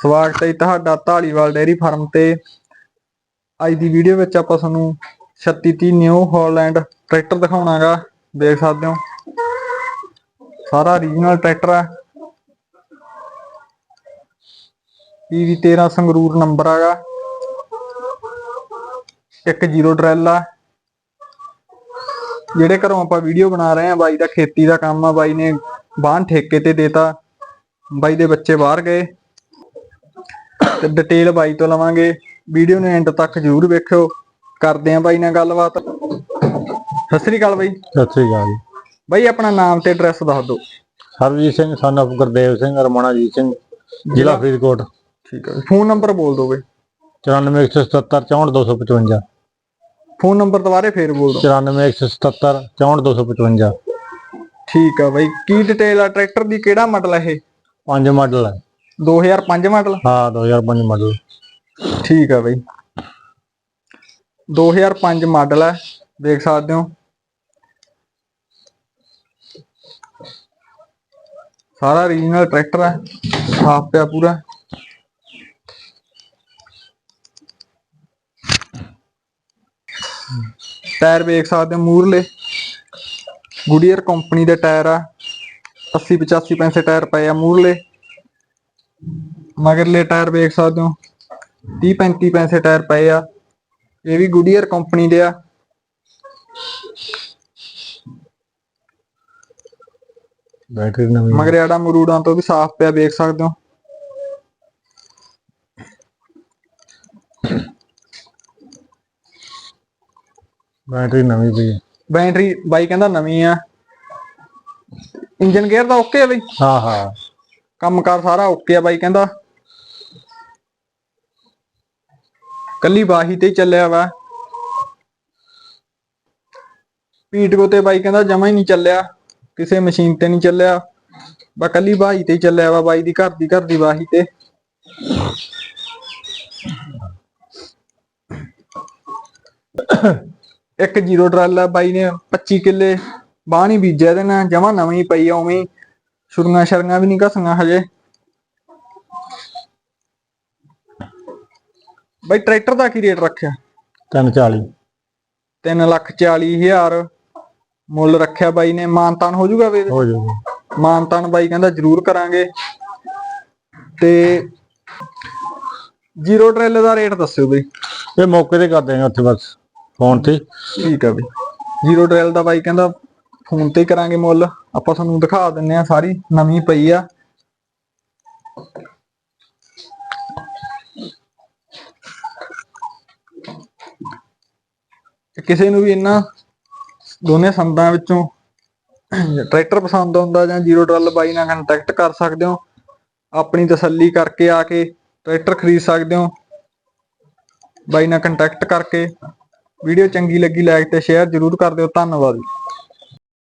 ਸਵਾਗਤ ਹੈ ਜੀ ਤੁਹਾਡਾ ਢਾਲੀਵਾਲ ਡੇਅਰੀ ਫਾਰਮ ਤੇ। ਅੱਜ ਦੀ ਵੀਡੀਓ ਵਿੱਚ ਆਪਾਂ ਤੁਹਾਨੂੰ 3630 ਨਿਊ ਹਾਲੈਂਡ ਟਰੈਕਟਰ ਦਿਖਾਉਣਾਗਾ। ਦੇਖ ਸਕਦੇ ਹੋ। ਸਾਰਾ ਰੀਜਨਲ ਟਰੈਕਟਰ ਆ ਪੀਵੀ 13 ਸੰਗਰੂਰ ਨੰਬਰ ਹੈਗਾ ਇੱਕ ਜ਼ੀਰੋ ਡਰੈਲ ਆ। ਜਿਹੜੇ ਘਰੋਂ ਆਪਾਂ ਵੀਡੀਓ ਬਣਾ ਰਹੇ ਆ ਬਾਈ ਦਾ ਖੇਤੀ ਦਾ ਕੰਮ ਆ, ਬਾਈ ਨੇ ਬਾਹਨ ਠੇਕੇ ਤੇ ਦੇਤਾ। ਬਾਈ ਦੇ ਬੱਚੇ ਬਾਹਰ ਗਏ। ਤੇ ਡਿਟੇਲ ਬਾਈ ਤੋਂ ਲਵਾਂਗੇ। ਵੀਡੀਓ ਨੂੰ ਐਂਡ ਤੱਕ ਜਰੂਰ ਵੇਖਿਓ। ਕਰਦੇ ਆਂ ਬਾਈ ਨਾਲ ਗੱਲਬਾਤ। ਸਤਿ ਸ੍ਰੀ ਅਕਾਲ ਬਾਈ। ਸਤਿ ਸ੍ਰੀ ਅਕਾਲ। ਜੀ ਬਾਈ ਆਪਣਾ ਨਾਮ ਤੇ ਐਡਰੈਸ ਦੱਸ ਦਿਓ। ਸਰਬਜੀਤ ਸਿੰਘ son of ਗੁਰਦੇਵ ਸਿੰਘ ਰਮਣਾਜੀਤ ਸਿੰਘ ਜ਼ਿਲ੍ਹਾ ਫਰੀਦਕੋਟ। ਠੀਕ ਹੈ ਫੋਨ ਨੰਬਰ ਬੋਲ ਦਿਓ ਬਾਈ। 94177 64255 ਫੋਨ ਨੰਬਰ ਦੁਬਾਰੇ ਫੇਰ ਬੋਲ ਦਿਓ। 94177 64255 ਠੀਕ ਆ ਬਾਈ। ਕੀ ਡਿਟੇਲ ਆ? ਟਰੈਕਟਰ ਦੀ ਕਿਹੜਾ ਮਾਡਲ ਹੈ ਇਹ? ਪੰਜ ਮਾਡਲ ਹੈ 2005 ਮਾਡਲ ਹਾਂ 2005 ਮਾਡਲ ਠੀਕ ਆ ਬਾਈ। 2005 ਮਾਡਲ ਹੈ ਦੇਖ ਸਕਦੇ ਹੋ। ਸਾਰਾ ਰੀਜਨਲ ਟਰੈਕਟਰ ਹੈ ਸਾਫ਼ ਪਿਆ ਪੂਰਾ। ਟਾਇਰ ਵੇਖ ਸਕਦੇ ਹੋ ਮੂਰਲੇ ਗੁਡੀਅਰ ਕੰਪਨੀ ਦੇ ਟਾਇਰ ਆ। 80 85 ਪੈਸੇ ਟਾਇਰ ਪਏ ਆ ਮੂਰਲੇ ਮਗਰਲੇ ਟਾਇਰ ਵੇਖ ਸਕਦੇ ਹੋ। 30 35 ਪੈਸੇ ਟਾਇਰ ਪਏ ਆ। ਇਹ ਵੀ ਗੁਡੀਅਰ ਕੰਪਨੀ ਦੇ ਆ। ਬੈਟਰੀ ਨਵੀਂ ਮਗਰਿਆੜਾ ਮਰੂੜਾਂ ਤੋਂ ਵੀ ਸਾਫ਼ ਪਿਆ ਵੇਖ ਸਕਦੇ ਹੋ। ਬੈਟਰੀ ਨਵੀਂ ਪਈ। ਬੈਟਰੀ ਬਾਈ ਕਹਿੰਦਾ ਨਵੀਂ ਆ। ਇੰਜਨ ਗੇਅਰ ਦਾ ਓਕੇ ਆ ਬਈ। ਹਾਂ ਹਾਂ। ਕੰਮਕਾਰ ਸਾਰਾ ਓਕੇ ਆ ਬਾਈ ਕਹਿੰਦਾ। ਕੱਲੀ ਬਾਹੀ ਤੇ ਚੱਲਿਆ ਵਾ। ਪੀਟਕੋ ਤੇ ਬਾਈ ਕਹਿੰਦਾ ਜਮਾ ਹੀ ਨਹੀਂ ਚੱਲਿਆ, ਕਿਸੇ ਮਸ਼ੀਨ ਤੇ ਨਹੀਂ ਚੱਲਿਆ। ਬਾ ਕੱਲੀ ਬਾਹੀ ਤੇ ਚੱਲਿਆ ਵਾ, ਬਾਈ ਦੀ ਘਰ ਦੀ ਘਰ ਦੀ ਬਾਹੀ ਤੇ। ਇੱਕ ਜ਼ੀਰੋ ਟਰਾਲਾ ਬਾਈ ਨੇ 25 ਕਿੱਲੇ, ਬਾਹ ਨਹੀਂ ਬੀਜਿਆ ਤੇ ਨਾਲ, ਜਮਾ ਨਵੀਂ ਪਈ ਆ ਉਵੇਂ ਹੀ। ਛੁਰੀਆਂ ਵੀ ਨਹੀਂ ਘਸੀਆਂ ਹਜੇ। ਬਾਈ ਟਰੈਕਟਰ ਦਾ ਕੀ ਰੇਟ ਰੱਖਿਆ? 340 3 ਲੱਖ 40 ਹਜ਼ਾਰ। ਮੁੱਲ ਰੱਖਿਆ ਬਾਈ ਨੇ ਮਾਨਤਾਨ ਹੋ ਜਾਊਗਾ ਵੀ ਹੋ ਜਾਊਗੀ। ਮਾਨਤਾਨ ਬਾਈ ਕਹਿੰਦਾ ਜ਼ਰੂਰ ਕਰਾਂਗੇ। ਤੇ ਜ਼ੀਰੋ ਟਰੇਲ ਦਾ ਰੇਟ ਦੱਸਿਓ ਬਈ। ਇਹ ਮੌਕੇ ਤੇ ਕਰ ਦੇਗਾ ਉੱਥੇ ਬਸ ਫੋਨ ਤੇ। ਠੀਕ ਆ ਬਈ। ਜ਼ੀਰੋ ਟਰੇਲ ਦਾ ਬਾਈ ਕਹਿੰਦਾ ਫੋਨ ਤੇ ਕਰਾਂਗੇ ਮੁੱਲ। ਆਪਾਂ ਤੁਹਾਨੂੰ ਦਿਖਾ ਦਿੰਨੇ ਆ ਸਾਰੀ ਨਵੀਂ ਪਈ ਆ। ਤੇ ਕਿਸੇ ਨੂੰ ਵੀ ਇਹਨਾਂ ਦੋਨੇ ਸੰਦਾਂ ਵਿੱਚੋਂ ਟਰੈਕਟਰ ਪਸੰਦ ਆਉਂਦਾ ਜਾਂ ਜ਼ੀਰੋ ਟਰਲ ਬਾਈ ਨਾਲ ਕੰਟੈਕਟ ਕਰ ਸਕਦੇ ਹੋ, ਆਪਣੀ ਤਸੱਲੀ ਕਰਕੇ ਆ ਕੇ ਟਰੈਕਟਰ ਖਰੀਦ ਸਕਦੇ ਹੋ, ਬਾਈ ਨਾਲ ਕੰਟੈਕਟ ਕਰਕੇ, ਵੀਡੀਓ ਚੰਗੀ ਲੱਗੀ ਲਾਈਕ ਤੇ ਸ਼ੇਅਰ ਜ਼ਰੂਰ ਕਰ ਦਿਓ, ਧੰਨਵਾਦ